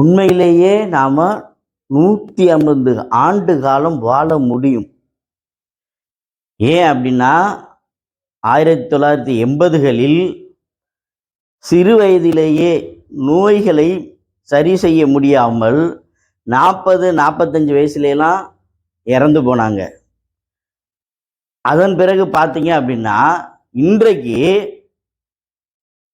உண்மையிலேயே நாம் நூற்றி ஐம்பது ஆண்டு காலம் வாழ முடியும். ஏன் அப்படின்னா ஆயிரத்தி தொள்ளாயிரத்தி எண்பதுகளில் சிறு வயதிலேயே நோய்களை சரி செய்ய முடியாமல் நாற்பது நாற்பத்தஞ்சு வயசுலலாம் இறந்து போனாங்க. அதன் பிறகு பார்த்தீங்க அப்படின்னா இன்றைக்கு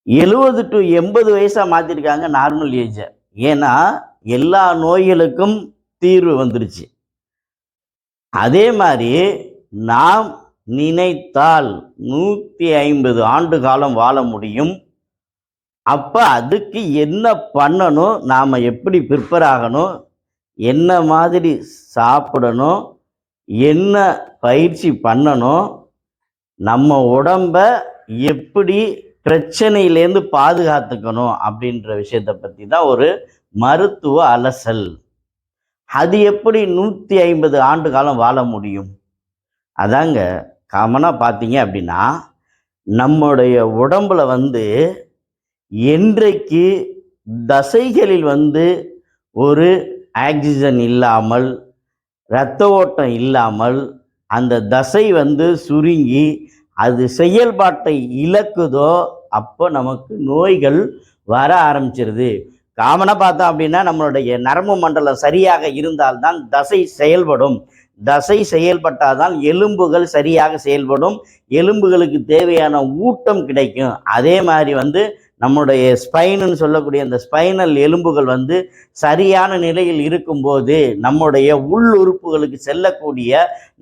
எழுபது டு எண்பது வயசாக மாற்றிருக்காங்க நார்மல் ஏஜை ஏன்னா எல்லா நோய்களுக்கும் தீர்வு வந்துருச்சு. அதே மாதிரி நாம் நினைத்தால் நூற்றி ஐம்பது ஆண்டு காலம் வாழ முடியும். அப்போ அதுக்கு என்ன பண்ணணும்? நாம் எப்படி ப்ரிப்பேர் ஆகணும்? என்ன மாதிரி சாப்பிடணும்? என்ன பயிற்சி பண்ணணும்? நம்ம உடம்ப எப்படி பிரச்சனையிலேருந்து பாதுகாத்துக்கணும் அப்படின்ற விஷயத்தை பற்றி தான் ஒரு மருத்துவ அலசல். அது எப்படி நூற்றி ஐம்பது ஆண்டு காலம் வாழ முடியும்? அதாங்க காமனாக பார்த்தீங்க அப்படின்னா நம்முடைய உடம்புல வந்து என்றைக்கு தசைகளில் வந்து ஒரு ஆக்சிஜன் இல்லாமல் இரத்த ஓட்டம் இல்லாமல் அந்த தசை வந்து சுருங்கி அது செயல்பாட்டை இழக்குதோ அப்போ நமக்கு நோய்கள் வர ஆரம்பிச்சிருது. காமனாக பார்த்தோம் அப்படின்னா நம்மளுடைய நரம்பு மண்டலம் சரியாக இருந்தால்தான் தசை செயல்படும். தசை செயல்பட்டாதான் எலும்புகள் சரியாக செயல்படும். எலும்புகளுக்கு தேவையான ஊட்டம் கிடைக்கும். அதே மாதிரி வந்து நம்முடைய ஸ்பைனுன்னு சொல்லக்கூடிய அந்த ஸ்பைனல் எலும்புகள் வந்து சரியான நிலையில் இருக்கும்போது நம்முடைய உள் உறுப்புகளுக்கு செல்லக்கூடிய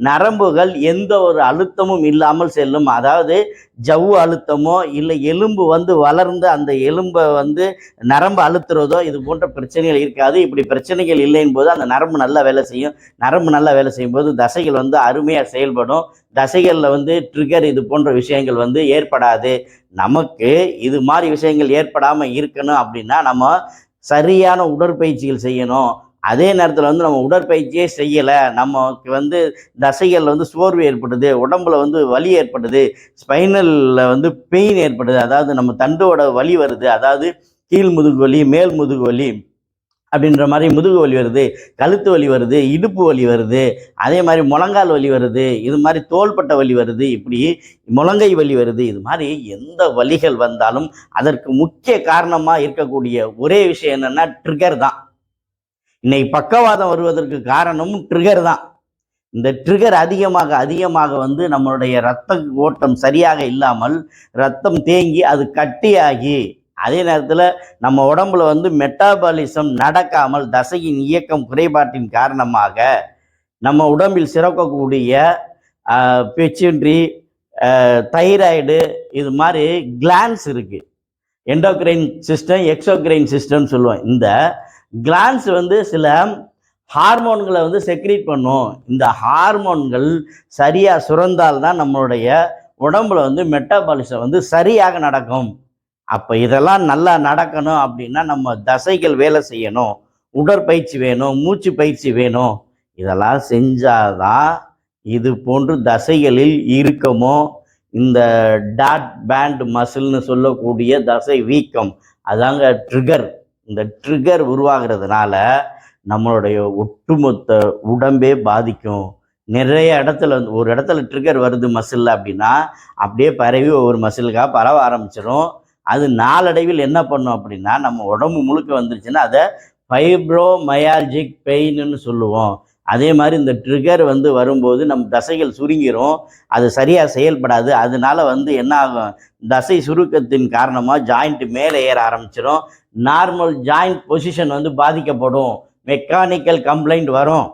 நரம்புகள் எந்த ஒரு அழுத்தமும் இல்லாமல் செல்லும். அதாவது ஜவ்வு அழுத்தமோ இல்லை எலும்பு வந்து வளர்ந்து அந்த எலும்பை வந்து நரம்பு அழுத்துறதோ இது போன்ற பிரச்சனைகள் இருக்காது. இப்படி பிரச்சனைகள் இல்லைன் போது அந்த நரம்பு நல்லா வேலை செய்யும். நரம்பு நல்லா வேலை செய்யும்போது தசைகள் வந்து அருமையாக செயல்படும். தசைகளில் வந்து ட்ரிகர் இது போன்ற விஷயங்கள் வந்து ஏற்படாது. நமக்கு இது மாதிரி விஷயங்கள் ஏற்படாமல் இருக்கணும் அப்படின்னா நம்ம சரியான உடற்பயிற்சிகள் செய்யணும். அதே நேரத்தில் வந்து நம்ம உடற்பயிற்சியே செய்யலை. நமக்கு வந்து தசைகளில் வந்து சோர்வு ஏற்படுது. உடம்புல வந்து வலி ஏற்படுது. ஸ்பைனலில் வந்து பெயின் ஏற்படுது. அதாவது நம்ம தண்டோட வலி வருது. அதாவது கீழ் முதுகு வலி மேல் முதுகு வலி அப்படின்ற மாதிரி முதுகு வலி வருது. கழுத்து வலி வருது. இடுப்பு வலி வருது. அதே மாதிரி முழங்கால் வலி வருது. இது மாதிரி தோள்பட்ட வலி வருது. இப்படி முழங்கை வலி வருது. இது மாதிரி எந்த வலிகள் வந்தாலும் அதற்கு முக்கிய காரணமாக இருக்கக்கூடிய ஒரே விஷயம் என்னென்னா ட்ரிகர் தான். இன்னைக்கு பக்கவாதம் வருவதற்கு காரணமும் ட்ரிகர் தான். இந்த ட்ரிகர் அதிகமாக அதிகமாக வந்து நம்மளுடைய இரத்த ஓட்டம் சரியாக இல்லாமல் ரத்தம் தேங்கி அது கட்டியாகி அதே நேரத்தில் நம்ம உடம்புல வந்து மெட்டாபாலிசம் நடக்காமல் தசையின் இயக்கம் குறைபாட்டின் காரணமாக நம்ம உடம்பில் சிறக்கக்கூடிய பெச்சுன்றி தைராய்டு இது மாதிரி கிளான்ஸ் இருக்குது எண்டோக்ரைன் சிஸ்டம் எக்ஸோக்ரைன் சிஸ்டம்னு சொல்லுவோம். இந்த கிளான்ஸ் வந்து சில ஹார்மோன்களை வந்து செக்ரீட் பண்ணும். இந்த ஹார்மோன்கள் சரியாக சுரந்தால்தான் நம்மளுடைய உடம்புல வந்து மெட்டாபாலிசம் வந்து சரியாக நடக்கும். அப்போ இதெல்லாம் நல்லா நடக்கணும் அப்படின்னா நம்ம தசைகள் வேலை செய்யணும். உடற்பயிற்சி வேணும் மூச்சு பயிற்சி வேணும். இதெல்லாம் செஞ்சாதான் இது போன்று தசைகளில் இருக்கமோ இந்த டாட் பேண்ட் மசில்னு சொல்லக்கூடிய தசை வீக்கம் அதாங்க ட்ரிகர் இந்த ட்ரிகர் உருவாகிறதுனால நம்மளுடைய ஒட்டுமொத்த உடம்பே பாதிக்கும். நிறைய இடத்துல வந்து ஒரு இடத்துல ட்ரிகர் வருது மசில் அப்படின்னா அப்படியே பரவி ஒவ்வொரு மசிலுக்காக பரவ ஆரம்பிச்சிடும் அது நாளடைவில் என்ன பண்ணும் அப்படின்னா நம்ம உடம்பு முழுக்க வந்துருச்சுன்னா அதை ஃபைப்ரோமயால்ஜிக் பெயின்னு சொல்லுவோம். அதே மாதிரி இந்த ட்ரிகர் வந்து வரும்போது நம் தசைகள் சுருங்கிரும். அது சரியாக செயல்படாது. அதனால வந்து என்ன ஆகும்? தசை சுருக்கத்தின் காரணமாக ஜாயிண்ட் மேலே ஏற ஆரம்பிச்சிடும் நார்மல் ஜாயிண்ட் பொசிஷன் வந்து பாதிக்கப்படும். மெக்கானிக்கல் கம்ப்ளைண்ட் வரும்.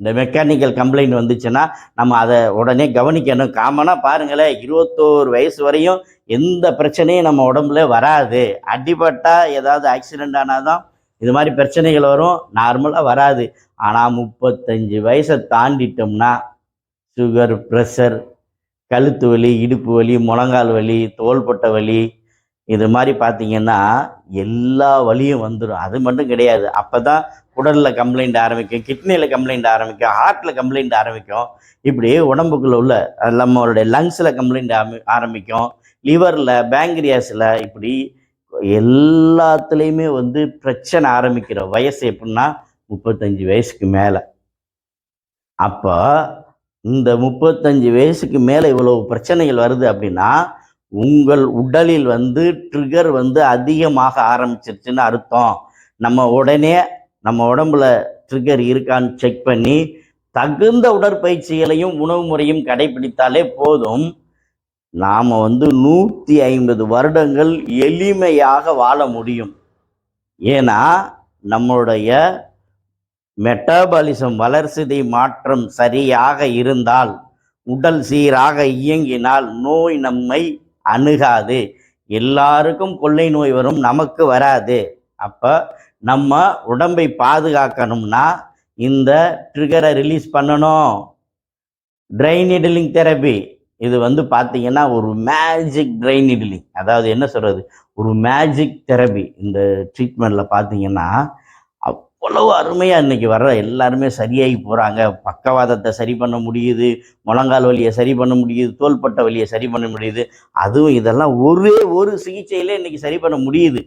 இந்த மெக்கானிக்கல் கம்ப்ளைண்ட் வந்துச்சுன்னா நம்ம அதை உடனே கவனிக்கணும். காமனாக பாருங்களேன் இருபத்தோரு வயசு வரையும் எந்த பிரச்சனையும் நம்ம உடம்புல வராது. அடிபட்டால் ஏதாவது ஆக்சிடெண்ட் ஆனாதான் இது மாதிரி பிரச்சனைகள் வரும். நார்மலாக வராது. ஆனால் முப்பத்தஞ்சு வயசை தாண்டிட்டோம்னா சுகர் ப்ரெஷர் கழுத்து வலி இடுப்பு வலி முழங்கால் வலி தோள்பட்ட வலி இது மாதிரி பார்த்தீங்கன்னா எல்லா வலியும் வந்துடும் அது மட்டும் கிடையாது. அப்போ தான் குடலில் கம்ப்ளைண்ட் ஆரம்பிக்கும் கிட்னியில் கம்ப்ளைண்ட் ஆரம்பிக்கும் ஹார்ட்டில் கம்ப்ளைண்ட் ஆரம்பிக்கும். இப்படி உடம்புக்குள்ள உள்ள நம்மளுடைய லங்ஸில் கம்ப்ளைண்ட் ஆரம்பிக்கும். லிவரில் பேங்கிரியாஸில் இப்படி எல்லாத்துலேயுமே வந்து பிரச்சனை ஆரம்பிக்கிற வயசு எப்படின்னா முப்பத்தஞ்சு வயசுக்கு மேலே. அப்போ இந்த முப்பத்தஞ்சு வயசுக்கு மேலே இவ்வளவு பிரச்சனைகள் வருது அப்படின்னா உங்கள் உடலில் வந்து ட்ரிகர் வந்து அதிகமாக ஆரம்பிச்சிருச்சுன்னு அர்த்தம். நம்ம உடனே நம்ம உடம்புல ட்ரிகர் இருக்கான்னு செக் பண்ணி தகுந்த உடற்பயிற்சிகளையும் உணவு முறையும் கடைபிடித்தாலே போதும். நாம் வந்து நூற்றி ஐம்பது வருடங்கள் எளிமையாக வாழ முடியும். ஏன்னா நம்மளுடைய மெட்டாபாலிசம் வளர்சிதை மாற்றம் சரியாக இருந்தால் உடல் சீராக இயங்கினால் நோய் நம்மை அணுகாது. எல்லாருக்கும் கொள்ளை நோய் வரும் நமக்கு வராது. அப்போ நம்ம உடம்பை பாதுகாக்கணும்னா இந்த ட்ரிகரை ரிலீஸ் பண்ணணும். ட்ரைன் நீடிலிங் தெரப்பி இது வந்து பார்த்தீங்கன்னா ஒரு மேஜிக் ட்ரைன் நீடிலிங் அதாவது என்ன சொல்கிறது ஒரு மேஜிக் தெரப்பி இந்த ட்ரீட்மெண்ட்டில் பார்த்தீங்கன்னா அவ்வளவு அருமையாக இன்னைக்கு வர்ற எல்லாருமே சரியாகி போகிறாங்க பக்கவாதத்தை சரி பண்ண முடியுது. முழங்கால் வலியை சரி பண்ண முடியுது. தோள்பட்ட வலியை சரி பண்ண முடியுது. அதுவும் இதெல்லாம் ஒரே ஒரு சிகிச்சையிலே இன்னைக்கு சரி பண்ண முடியுது.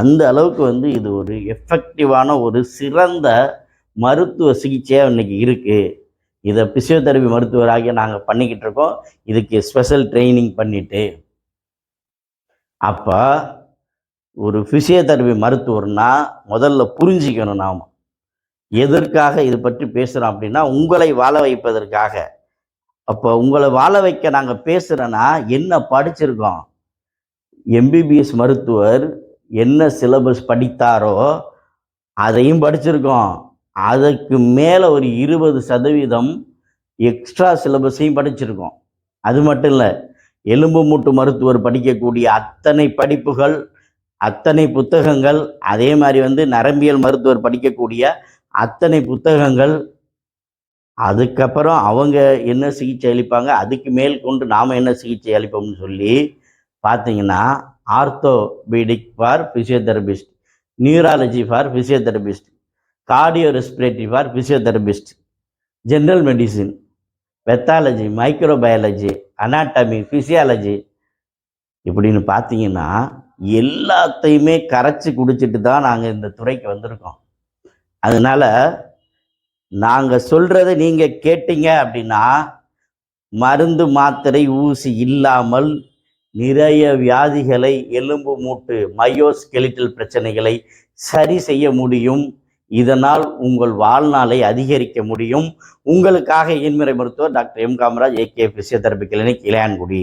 அந்த அளவுக்கு வந்து இது ஒரு எஃபெக்டிவான ஒரு சிறந்த மருத்துவ சிகிச்சையாக இன்னைக்கு இருக்குது இதை பிசியோதெரபி மருத்துவராகிய நாங்கள் பண்ணிக்கிட்டு இருக்கோம். இதுக்கு ஸ்பெஷல் ட்ரைனிங் பண்ணிட்டு. அப்போ ஒரு ஃபிசியோதெரபி மருத்துவர்னா முதல்ல புரிஞ்சிக்கணும் நாம். எதற்காக இது பற்றி பேசுகிறோம் அப்படின்னா உங்களை வாழ வைப்பதற்காக. அப்போ உங்களை வாழ வைக்க நாங்கள் பேசுகிறோன்னா என்ன படிச்சிருக்கோம்? எம்பிபிஎஸ் மருத்துவர் என்ன சிலபஸ் படித்தாரோ அதையும் படிச்சிருக்கோம். அதுக்கு மேலே ஒரு இருபது சதவீதம் எக்ஸ்ட்ரா சிலபஸையும் படிச்சிருக்கோம். அது மட்டும் இல்லை எலும்பு மூட்டு மருத்துவர் படிக்கக்கூடிய அத்தனை படிப்புகள் அத்தனை புத்தகங்கள் அதே மாதிரி வந்து நரம்பியல் மருத்துவர் படிக்கக்கூடிய அத்தனை புத்தகங்கள் அதுக்கப்புறம் அவங்க என்ன சிகிச்சை அளிப்பாங்க அதுக்கு மேல் கொண்டு நாம் என்ன சிகிச்சை அளிப்போம்னு சொல்லி பார்த்தீங்கன்னா orthopaedic for physiotherapist neurology for physiotherapist cardio respiratory for physiotherapist general medicine pathology microbiology anatomy physiology இப்படின்னு பார்த்தீங்கன்னா எல்லாத்தையுமே கரைச்சி குடிச்சிட்டு தான் நாங்கள் இந்த துறைக்கு வந்திருக்கோம். அதனால் நாங்கள் சொல்கிறத நீங்கள் கேட்டீங்க அப்படின்னா மருந்து மாத்திரை ஊசி இல்லாமல் நிறைய வியாதிகளை எலும்பு மூட்டு மயோஸ்கெலிட்டல் பிரச்சனைகளை சரி செய்ய முடியும். இதனால் உங்கள் வாழ்நாளை அதிகரிக்க முடியும். உங்களுக்காக இயன்முறை மருத்துவர் doctor M Kamaraj AK physiotherapy clinic Ilayangudi.